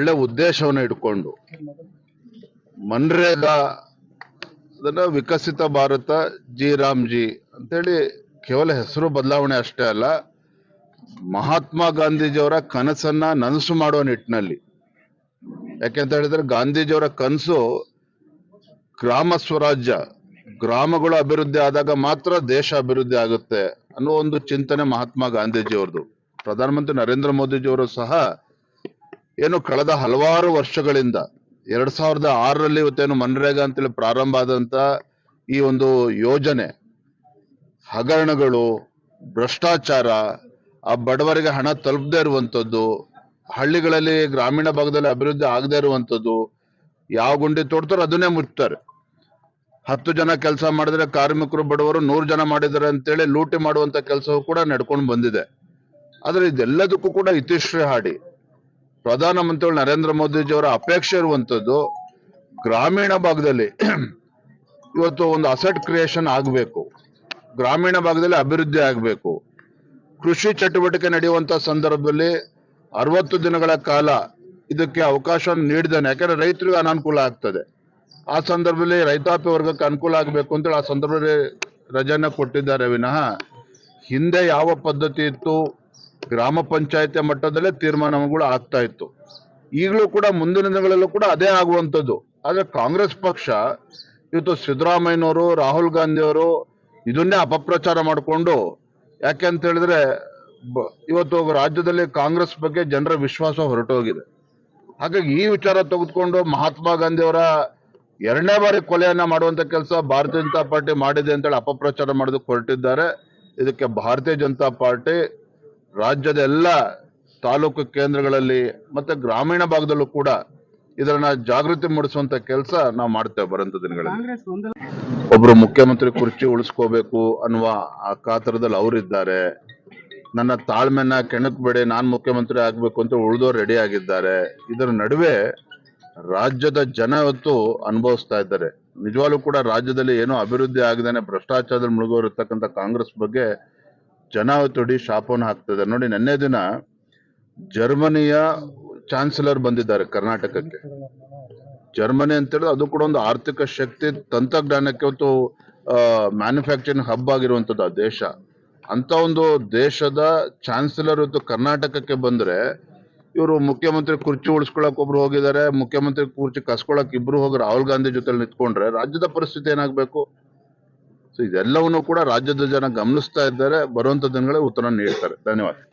ಒಳ್ಳೆ ಉದ್ದೇಶವನ್ನು ಇಟ್ಕೊಂಡು ಮನ್ರೇಗಾ ಅದನ್ನ ವಿಕಸಿತ ಭಾರತ ಜಿ ರಾಮ್ ಜಿ ಅಂತೇಳಿ ಕೇವಲ ಹೆಸರು ಬದಲಾವಣೆ ಅಷ್ಟೇ ಅಲ್ಲ, ಮಹಾತ್ಮ ಗಾಂಧೀಜಿಯವರ ಕನಸನ್ನ ನನಸು ಮಾಡುವ ನಿಟ್ಟಿನಲ್ಲಿ. ಯಾಕೆಂತ ಹೇಳಿದ್ರೆ ಗಾಂಧೀಜಿಯವರ ಕನಸು ಗ್ರಾಮ ಸ್ವರಾಜ್ಯ, ಗ್ರಾಮಗಳು ಅಭಿವೃದ್ಧಿ ಆದಾಗ ಮಾತ್ರ ದೇಶ ಅಭಿವೃದ್ಧಿ ಆಗುತ್ತೆ ಅನ್ನೋ ಒಂದು ಚಿಂತನೆ ಮಹಾತ್ಮ ಗಾಂಧೀಜಿಯವ್ರದ್ದು. ಪ್ರಧಾನಮಂತ್ರಿ ನರೇಂದ್ರ ಮೋದಿಜಿಯವರು ಸಹ ಏನು ಕಳೆದ ಹಲವಾರು ವರ್ಷಗಳಿಂದ, ಎರಡ್ ಸಾವಿರದ ಆರರಲ್ಲಿ ಇವತ್ತೇನು ಮನ್ರೇಗಾ ಅಂತೇಳಿ ಪ್ರಾರಂಭ ಆದಂತ ಈ ಒಂದು ಯೋಜನೆ, ಹಗರಣಗಳು, ಭ್ರಷ್ಟಾಚಾರ, ಆ ಬಡವರಿಗೆ ಹಣ ತಲುಪದೇ ಇರುವಂಥದ್ದು ಹಳ್ಳಿಗಳಲ್ಲಿ ಗ್ರಾಮೀಣ ಭಾಗದಲ್ಲಿ ಅಭಿವೃದ್ಧಿ ಆಗದೆ ಇರುವಂಥದ್ದು ಯಾವ ಗುಂಡಿ ತೋಡ್ತಾರೋ ಅದನ್ನೇ ಮುಚ್ತಾರೆ ಹತ್ತು ಜನ ಕೆಲಸ ಮಾಡಿದ್ರೆ ಕಾರ್ಮಿಕರು ಬಡವರು ನೂರು ಜನ ಮಾಡಿದ್ದಾರೆ ಅಂತೇಳಿ ಲೂಟಿ ಮಾಡುವಂತ ಕೆಲಸವೂ ಕೂಡ ನಡ್ಕೊಂಡು ಬಂದಿದೆ. ಆದ್ರೆ ಇದೆಲ್ಲದಕ್ಕೂ ಕೂಡ ಇತಿಶ್ರೀ ಹಾಡಿ. ಪ್ರಧಾನಮಂತ್ರಿಗಳು ನರೇಂದ್ರ ಮೋದಿಜಿಯವರ ಅಪೇಕ್ಷೆ ಇರುವಂಥದ್ದು ಗ್ರಾಮೀಣ ಭಾಗದಲ್ಲಿ ಇವತ್ತು ಒಂದು ಅಸೆಟ್ ಕ್ರಿಯೇಷನ್ ಆಗಬೇಕು. ಗ್ರಾಮೀಣ ಭಾಗದಲ್ಲಿ ಅಭಿವೃದ್ಧಿ ಆಗಬೇಕು. ಕೃಷಿ ಚಟುವಟಿಕೆ ನಡೆಯುವಂತ ಸಂದರ್ಭದಲ್ಲಿ ಅರವತ್ತು ದಿನಗಳ ಕಾಲ ಇದಕ್ಕೆ ಅವಕಾಶ ನೀಡಿದ್ದಾನೆ. ಯಾಕಂದ್ರೆ ರೈತರಿಗೆ ಅನಾನುಕೂಲ ಆಗ್ತದೆ. ಆ ಸಂದರ್ಭದಲ್ಲಿ ರೈತಾಪಿ ವರ್ಗಕ್ಕೆ ಅನುಕೂಲ ಆಗಬೇಕು ಅಂತೇಳಿ ಆ ಸಂದರ್ಭದಲ್ಲಿ ರಜೆನ ಕೊಟ್ಟಿದ್ದಾರೆ. ವಿನಃ ಹಿಂದೆ ಯಾವ ಪದ್ಧತಿ ಇತ್ತು? ಗ್ರಾಮ ಪಂಚಾಯತಿ ಮಟ್ಟದಲ್ಲೇ ತೀರ್ಮಾನಗಳು ಆಗ್ತಾ ಇತ್ತು. ಈಗಲೂ ಕೂಡ ಮುಂದಿನ ದಿನಗಳಲ್ಲೂ ಕೂಡ ಅದೇ ಆಗುವಂಥದ್ದು. ಆದರೆ ಕಾಂಗ್ರೆಸ್ ಪಕ್ಷ ಇವತ್ತು ಸಿದ್ದರಾಮಯ್ಯನವರು, ರಾಹುಲ್ ಗಾಂಧಿ ಅವರು ಇದನ್ನೇ ಅಪಪ್ರಚಾರ ಮಾಡಿಕೊಂಡು, ಯಾಕೆ ಅಂತ ಹೇಳಿದ್ರೆ ಇವತ್ತು ರಾಜ್ಯದಲ್ಲಿ ಕಾಂಗ್ರೆಸ್ ಬಗ್ಗೆ ಜನರ ವಿಶ್ವಾಸ ಹೊರಟೋಗಿದೆ ಹಾಗಾಗಿ ಈ ವಿಚಾರ ತೆಗೆದುಕೊಂಡು ಮಹಾತ್ಮ ಗಾಂಧಿಯವರ ಎರಡನೇ ಬಾರಿ ಕೊಲೆಯನ್ನ ಮಾಡುವಂತ ಕೆಲಸ ಭಾರತೀಯ ಜನತಾ ಪಾರ್ಟಿ ಮಾಡಿದೆ ಅಂತೇಳಿ ಅಪಪ್ರಚಾರ ಮಾಡೋದಕ್ಕೆ ಹೊರಟಿದ್ದಾರೆ. ಇದಕ್ಕೆ ಭಾರತೀಯ ಜನತಾ ಪಾರ್ಟಿ ರಾಜ್ಯದ ಎಲ್ಲ ತಾಲೂಕು ಕೇಂದ್ರಗಳಲ್ಲಿ ಮತ್ತೆ ಗ್ರಾಮೀಣ ಭಾಗದಲ್ಲೂ ಕೂಡ ಇದನ್ನ ಜಾಗೃತಿ ಮೂಡಿಸುವಂತ ಕೆಲಸ ನಾವು ಮಾಡ್ತೇವೆ ಬರಂತ ದಿನಗಳಲ್ಲಿ. ಒಬ್ರು ಮುಖ್ಯಮಂತ್ರಿ ಕುರ್ಚಿ ಉಳಿಸ್ಕೋಬೇಕು ಅನ್ನುವ ಆ ಕಾತರದಲ್ಲಿ ಅವರಿದ್ದಾರೆ. ನನ್ನ ತಾಳ್ಮೆನ ಕೆಣಕ್ಬೇಡಿ ನಾನ್ ಮುಖ್ಯಮಂತ್ರಿ ಆಗ್ಬೇಕು ಅಂತ ಉಳಿದೋರು ರೆಡಿ ಆಗಿದ್ದಾರೆ. ಇದರ ನಡುವೆ ರಾಜ್ಯದ ಜನ ಇವತ್ತು ಅನುಭವಿಸ್ತಾ ಇದ್ದಾರೆ. ನಿಜವಾಗ್ಲೂ ಕೂಡ ರಾಜ್ಯದಲ್ಲಿ ಏನೋ ಅಭಿವೃದ್ಧಿ ಆಗದೇನೆ ಭ್ರಷ್ಟಾಚಾರದಲ್ಲಿ ಮುಳುಗೋರಿರ್ತಕ್ಕಂಥ ಕಾಂಗ್ರೆಸ್ ಬಗ್ಗೆ ಜನ ಇವತ್ತು ಇಡೀ ಶಾಪವನ್ನು ಹಾಕ್ತಿದ್ದಾರೆ. ನೋಡಿ, ನಿನ್ನೆ ದಿನ ಜರ್ಮನಿಯ ಚಾನ್ಸಲರ್ ಬಂದಿದ್ದಾರೆ ಕರ್ನಾಟಕಕ್ಕೆ. ಜರ್ಮನಿ ಅಂತ ಹೇಳಿದ್ರೆ ಅದು ಕೂಡ ಒಂದು ಆರ್ಥಿಕ ಶಕ್ತಿ ತಂತ್ರಜ್ಞಾನಕ್ಕೆ ಒಂದು ಮ್ಯಾನುಫ್ಯಾಕ್ಚರಿಂಗ್ ಹಬ್ ಆಗಿರುವಂತದ್ದು ಆ ದೇಶ. ಅಂತ ಒಂದು ದೇಶದ ಚಾನ್ಸಲರ್ ಇವತ್ತು ಕರ್ನಾಟಕಕ್ಕೆ ಬಂದ್ರೆ ಇವರು ಮುಖ್ಯಮಂತ್ರಿ ಕುರ್ಚಿ ಉಳಿಸ್ಕೊಳಕ್ ಒಬ್ರು ಹೋಗಿದ್ದಾರೆ, ಮುಖ್ಯಮಂತ್ರಿ ಕುರ್ಚಿ ಕಸ್ಕೊಳಕ್ ಇಬ್ರು ಹೋಗಿ ರಾಹುಲ್ ಗಾಂಧಿ ಜೊತೆ ನಿಂತ್ಕೊಂಡ್ರೆ ರಾಜ್ಯದ ಪರಿಸ್ಥಿತಿ ಏನಾಗಬೇಕು? ಇದೆಲ್ಲವನ್ನು ಕೂಡ ರಾಜ್ಯದ ಜನ ಗಮನಿಸ್ತಾ ಇದ್ದಾರೆ. ಬರುವಂತ ದಿನಗಳೇ ಉತ್ತರ ನೀಡ್ತಾರೆ. ಧನ್ಯವಾದ.